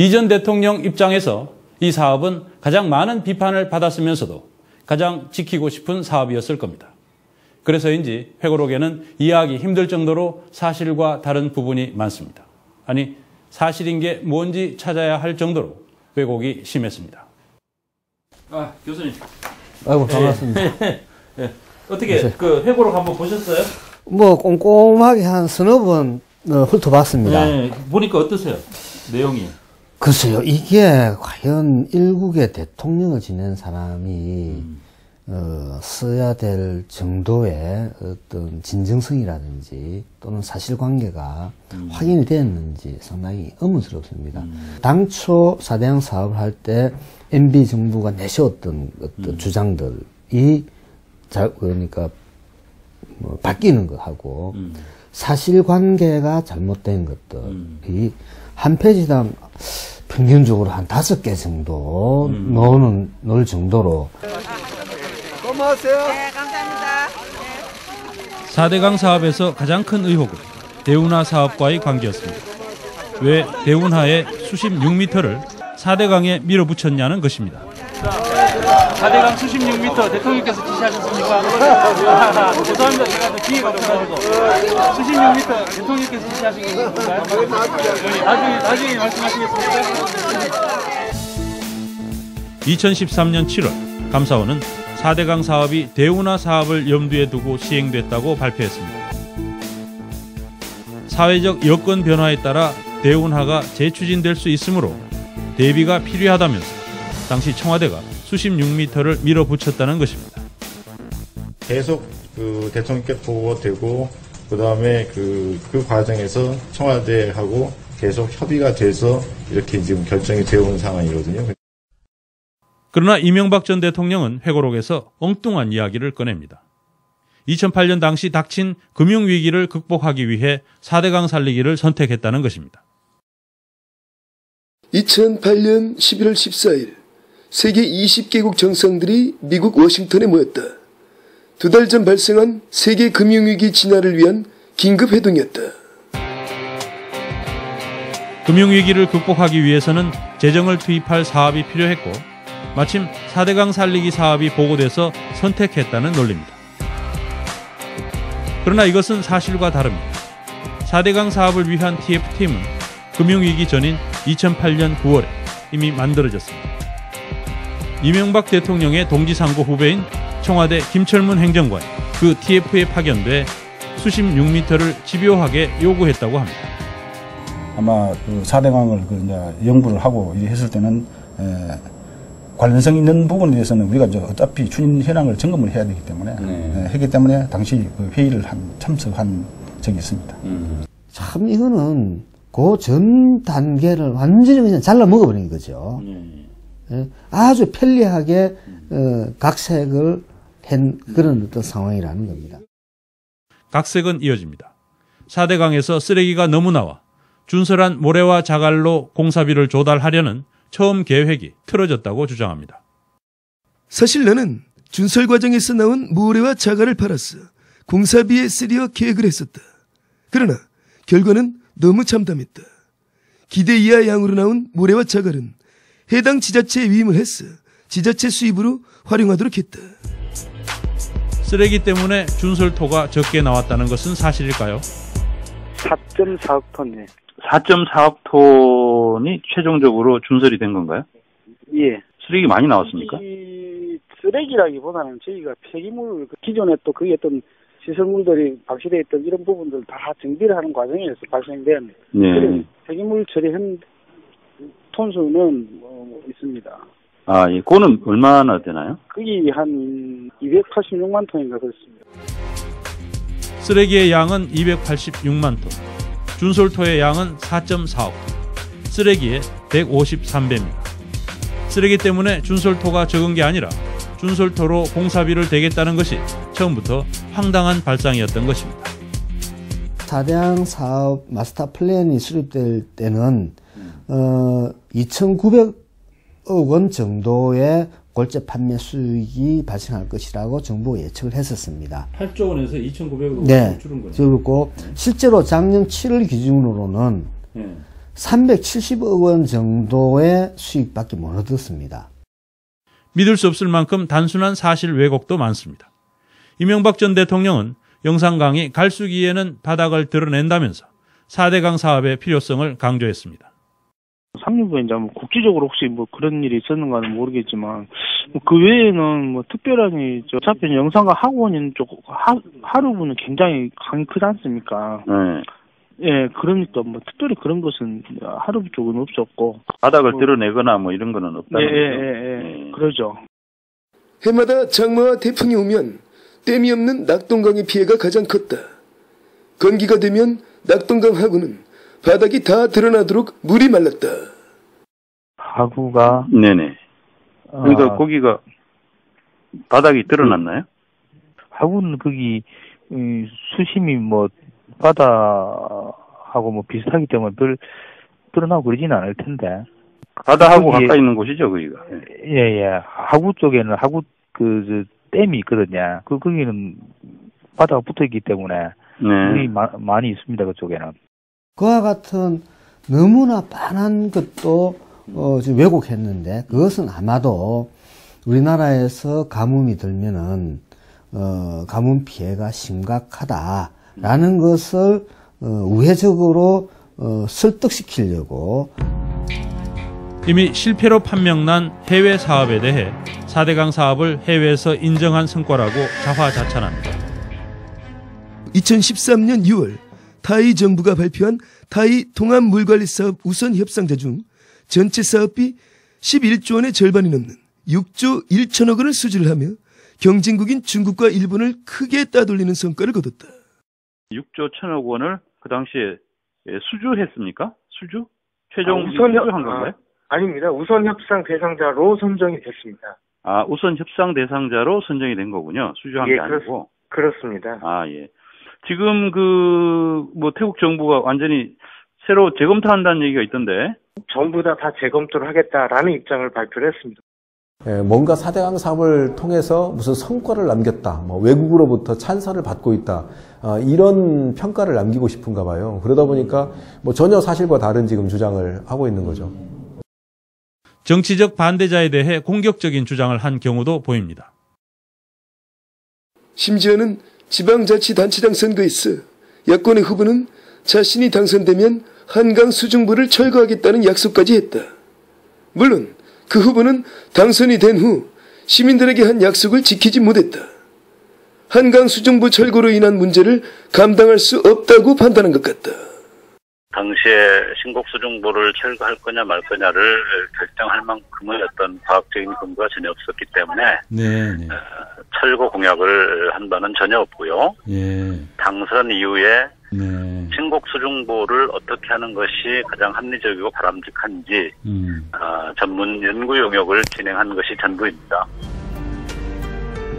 이전 대통령 입장에서 이 사업은 가장 많은 비판을 받았으면서도 가장 지키고 싶은 사업이었을 겁니다. 그래서인지 회고록에는 이해하기 힘들 정도로 사실과 다른 부분이 많습니다. 아니, 사실인 게 뭔지 찾아야 할 정도로 왜곡이 심했습니다. 아, 교수님. 아이고, 반갑습니다. 예, 예. 어떻게 그 회고록 한번 보셨어요? 뭐, 꼼꼼하게 한 서너 번 어, 훑어봤습니다. 네, 보니까 어떠세요? 내용이. 글쎄요, 이게 과연 일국의 대통령을 지낸 사람이 어, 써야 될 정도의 어떤 진정성이라든지 또는 사실관계가 확인이 되었는지 상당히 의문스럽습니다. 당초 사대양 사업을 할 때 MB 정부가 내세웠던 어떤 주장들이 자, 그러니까 뭐 바뀌는 것하고 사실관계가 잘못된 것들이 한 페이지당 평균적으로 한 다섯 개 정도 넣는 넣을 정도로 네, 감사합니다. 4대강 사업에서 가장 큰 의혹은 대운하 사업과의 관계였습니다. 왜 대운하에 수십 6m를 4대강에 밀어붙였냐는 것입니다. 4대강 수십 6m 대통령께서 지시하셨습니까? 죄송합니다. 제가 기회가 없어가지고. 수십 6m 대통령께서 지시하신 건가요? 나중에, 나중에 말씀하시겠습니까? 2013년 7월 감사원은 4대강 사업이 대운하 사업을 염두에 두고 시행됐다고 발표했습니다. 사회적 여건 변화에 따라 대운하가 재추진될 수 있으므로 대비가 필요하다면서 당시 청와대가 수십 6m를 밀어붙였다는 것입니다. 계속 그 대통령께 보고되고 그 다음에 그, 그 과정에서 청와대하고 계속 협의가 돼서 이렇게 지금 결정이 되어 온 상황이거든요. 그러나 이명박 전 대통령은 회고록에서 엉뚱한 이야기를 꺼냅니다. 2008년 당시 닥친 금융위기를 극복하기 위해 4대강 살리기를 선택했다는 것입니다. 2008년 11월 14일 세계 20개국 정상들이 미국 워싱턴에 모였다. 두 달 전 발생한 세계 금융위기 진화를 위한 긴급 회동이었다. 금융위기를 극복하기 위해서는 재정을 투입할 사업이 필요했고 마침 4대강 살리기 사업이 보고돼서 선택했다는 논리입니다. 그러나 이것은 사실과 다릅니다. 4대강 사업을 위한 TF팀은 금융위기 전인 2008년 9월에 이미 만들어졌습니다. 이명박 대통령의 동지상고 후배인 청와대 김철문 행정관 그 TF에 파견돼 수십 6m를 집요하게 요구했다고 합니다. 아마 그 4대강을 그 이제 연구를 하고 했을 때는 에, 관련성 있는 부분에 대해서는 우리가 이제 어차피 추진 현황을 점검을 해야 되기 때문에 에, 했기 때문에 당시 그 회의를 한 참석한 적이 있습니다. 참 이거는 그 전 단계를 완전히 그냥 잘라 먹어버린 거죠. 예, 아주 편리하게 어, 각색을 한 그런 어떤 상황이라는 겁니다. 각색은 이어집니다. 4대강에서 쓰레기가 너무 나와 준설한 모래와 자갈로 공사비를 조달하려는 처음 계획이 틀어졌다고 주장합니다. 사실 나는 준설 과정에서 나온 모래와 자갈을 팔았어. 공사비에 쓰려 계획을 했었다. 그러나 결과는 너무 참담했다. 기대 이하 양으로 나온 모래와 자갈은 해당 지자체에 위임을 했어. 지자체 수입으로 활용하도록 했다. 쓰레기 때문에 준설토가 적게 나왔다는 것은 사실일까요? 4.4억 톤이에요. 4.4억 톤이 최종적으로 준설이 된 건가요? 예. 쓰레기 많이 나왔습니까? 이 쓰레기라기보다는 저희가 폐기물 그 기존에 또 거기에 어떤 시설물들이 박시되어 있던 이런 부분들 다 정비를 하는 과정에서 발생된 네. 폐기물 처리한 톤수는 뭐 있습니다. 아, 예. 그거는 얼마나 되나요? 거기 한 286만 톤인가 그렇습니다. 쓰레기의 양은 286만 톤, 준솔토의 양은 4.4억 톤, 쓰레기의 153배입니다. 쓰레기 때문에 준솔토가 적은 게 아니라 준솔토로 공사비를 대겠다는 것이 처음부터 황당한 발상이었던 것입니다. 사대양 사업 마스터 플랜이 수립될 때는 어, 2,900억 원 정도의 골재 판매 수익이 발생할 것이라고 정부가 예측을 했었습니다. 8조 원에서 2,900억 네. 그리고 실제로 작년 7월 기준으로는 네. 370억 원 정도의 수익밖에 못 얻었습니다. 믿을 수 없을 만큼 단순한 사실 왜곡도 많습니다. 이명박 전 대통령은 영상 강의 갈수기에는 바닥을 드러낸다면서 4대강 사업의 필요성을 강조했습니다. 상류부에 이제 뭐 국지적으로 혹시 뭐 그런 일이 있었는가는 모르겠지만 뭐그 외에는 뭐 특별하니 저 어차피 영상과 학원 있는 쪽 하, 하루부는 굉장히 강이 크지 않습니까? 네. 예, 그러니까 뭐 특별히 그런 것은 하루부 쪽은 없었고 바닥을 뭐- 드러내거나 뭐 이런 거는 예, 없다는 예, 거죠. 예, 예, 예. 그러죠. 해마다 장마와 태풍이 오면 댐이 없는 낙동강의 피해가 가장 컸다. 건기가 되면 낙동강 하구는 바닥이 다 드러나도록 물이 말랐다. 하구가 네네. 그러니까 아, 거기가 바닥이 드러났나요? 하구는 거기 음, 수심이 뭐 바다하고 뭐 비슷하기 때문에 별 드러나고 그러지는 않을 텐데. 바다하고 거기에- 가까이 있는 곳이죠, 거기가. 예. 예, 예. 하구 쪽에는 하구 그 저, 댐이 있거든요. 그 거기는 바다가 붙어 있기 때문에 물이 네. 마- 많이 있습니다. 그쪽에는. 그와 같은 너무나 뻔한 것도 어, 지금 왜곡했는데 그것은 아마도 우리나라에서 가뭄이 들면은 어, 가뭄 피해가 심각하다라는 것을 어, 우회적으로 어, 설득시키려고 이미 실패로 판명난 해외 사업에 대해 4대강 사업을 해외에서 인정한 성과라고 자화자찬합니다. 2013년 6월 타이 정부가 발표한 타이 통합 물관리 사업 우선 협상자 중 전체 사업비 11조 원의 절반이 넘는 6조 1천억 원을 수주를 하며 경쟁국인 중국과 일본을 크게 따돌리는 성과를 거뒀다. 6조 1천억 원을 그 당시에 예, 수주했습니까? 수주? 최종 아, 우선 협- 수주한 건가요? 아닙니다. 우선 협상 대상자로 선정이 됐습니다. 아, 우선 협상 대상자로 선정이 된 거군요. 수주한 예, 게 아니고. 그렇습니다. 아, 예. 지금 그, 뭐, 태국 정부가 완전히 새로 재검토한다는 얘기가 있던데. 전부 다 다 재검토를 하겠다라는 입장을 발표를 했습니다. 예, 뭔가 4대강 사업을 통해서 무슨 성과를 남겼다, 뭐 외국으로부터 찬사를 받고 있다, 아, 이런 평가를 남기고 싶은가 봐요. 그러다 보니까 뭐 전혀 사실과 다른 지금 주장을 하고 있는 거죠. 정치적 반대자에 대해 공격적인 주장을 한 경우도 보입니다. 심지어는 지방자치단체장 선거에서 야권의 후보는 자신이 당선되면 한강 수중부를 철거하겠다는 약속까지 했다. 물론 그 후보는 당선이 된 후 시민들에게 한 약속을 지키지 못했다. 한강 수중부 철거로 인한 문제를 감당할 수 없다고 판단한 것 같다. 당시에 신곡수중보를 철거할 거냐 말 거냐를 결정할 만큼의 어떤 과학적인 근거가 전혀 없었기 때문에 네, 네. 철거 공약을 한 바는 전혀 없고요. 예. 당선 이후에 네. 신곡수중보를 어떻게 하는 것이 가장 합리적이고 바람직한지 음. 아, 전문 연구 용역을 진행한 것이 전부입니다.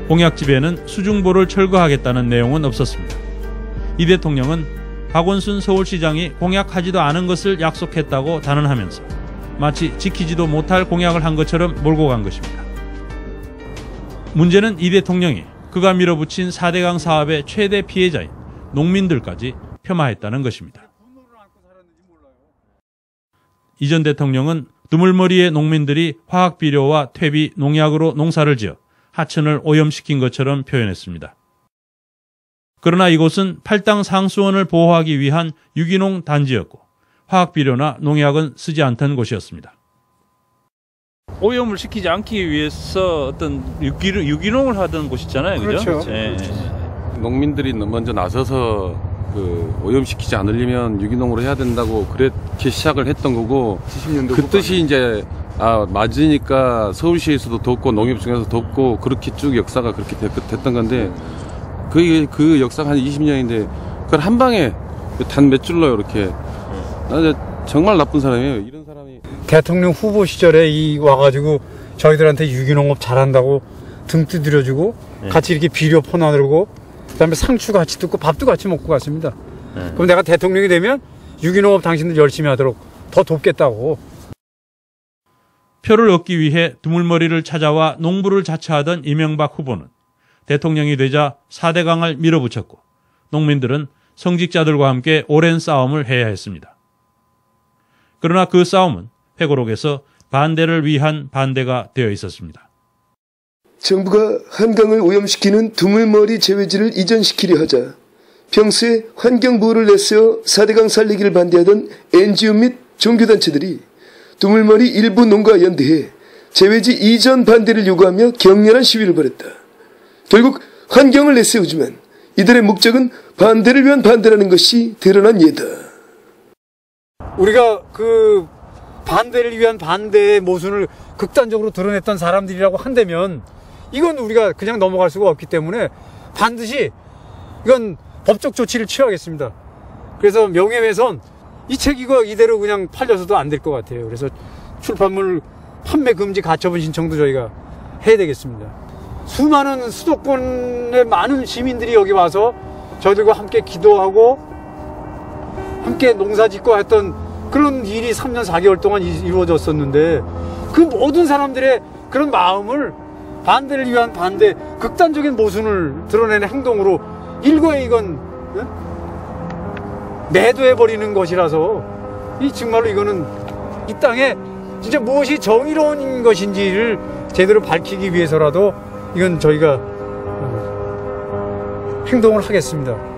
공약집에는 수중보를 철거하겠다는 내용은 없었습니다. 이 대통령은 박원순 서울시장이 공약하지도 않은 것을 약속했다고 단언하면서 마치 지키지도 못할 공약을 한 것처럼 몰고 간 것입니다. 문제는 이 대통령이 그가 밀어붙인 4대강 사업의 최대 피해자인 농민들까지 폄하했다는 것입니다. 이전 대통령은 두물머리의 농민들이 화학비료와 퇴비, 농약으로 농사를 지어 하천을 오염시킨 것처럼 표현했습니다. 그러나 이곳은 팔당 상수원을 보호하기 위한 유기농 단지였고 화학비료나 농약은 쓰지 않던 곳이었습니다. 오염을 시키지 않기 위해서 어떤 유기, 유기농을 하던 곳이잖아요. 그죠? 그렇죠. 예, 농민들이 먼저 나서서 그 오염시키지 않으려면 유기농으로 해야 된다고 그렇게 시작을 했던 거고 그 뜻이 이제 아 맞으니까 서울시에서도 돕고 농협중에서 돕고 그렇게 쭉 역사가 그렇게 됐, 던 건데 그, 그 역사가 한 20년인데 그걸 한 방에 단 몇 줄로 이렇게 나 이제 정말 나쁜 사람이에요. 이런 사람이 대통령 후보 시절에 이 와가지고 저희들한테 유기농업 잘한다고 등 두드려주고 네. 같이 이렇게 비료 퍼나들고 그다음에 상추 같이 뜯고 밥도 같이 먹고 갔습니다. 네. 그럼 내가 대통령이 되면 유기농업 당신들 열심히 하도록 더 돕겠다고. 표를 얻기 위해 두물머리를 찾아와 농부를 자처하던 이명박 후보는 대통령이 되자 4대강을 밀어붙였고 농민들은 성직자들과 함께 오랜 싸움을 해야 했습니다. 그러나 그 싸움은 회고록에서 반대를 위한 반대가 되어 있었습니다. 정부가 한강을 오염시키는 두물머리 제외지를 이전시키려 하자 평소에 환경보호를 내세워 4대강 살리기를 반대하던 NGO 및 종교단체들이 두물머리 일부 농가와 연대해 제외지 이전 반대를 요구하며 격렬한 시위를 벌였다. 결국 환경을 내세우지만 이들의 목적은 반대를 위한 반대라는 것이 드러난 예다. 우리가 그 반대를 위한 반대의 모순을 극단적으로 드러냈던 사람들이라고 한다면 이건 우리가 그냥 넘어갈 수가 없기 때문에 반드시 이건 법적 조치를 취하겠습니다. 그래서 명예훼손 이 책 이거 이대로 그냥 팔려서도 안 될 것 같아요. 그래서 출판물 판매 금지 가처분 신청도 저희가 해야 되겠습니다. 수많은 수도권의 많은 시민들이 여기 와서 저희들과 함께 기도하고 함께 농사 짓고 했던 그런 일이 3년 4개월 동안 이- 이루어졌었는데 그 모든 사람들의 그런 마음을 반대를 위한 반대, 극단적인 모순을 드러내는 행동으로 일거에 이건 예? 매도해 버리는 것이라서 이 정말로 이거는 이 땅에 진짜 무엇이 정의로운 것인지를 제대로 밝히기 위해서라도 이건 저희가 어, 행동을 하겠습니다.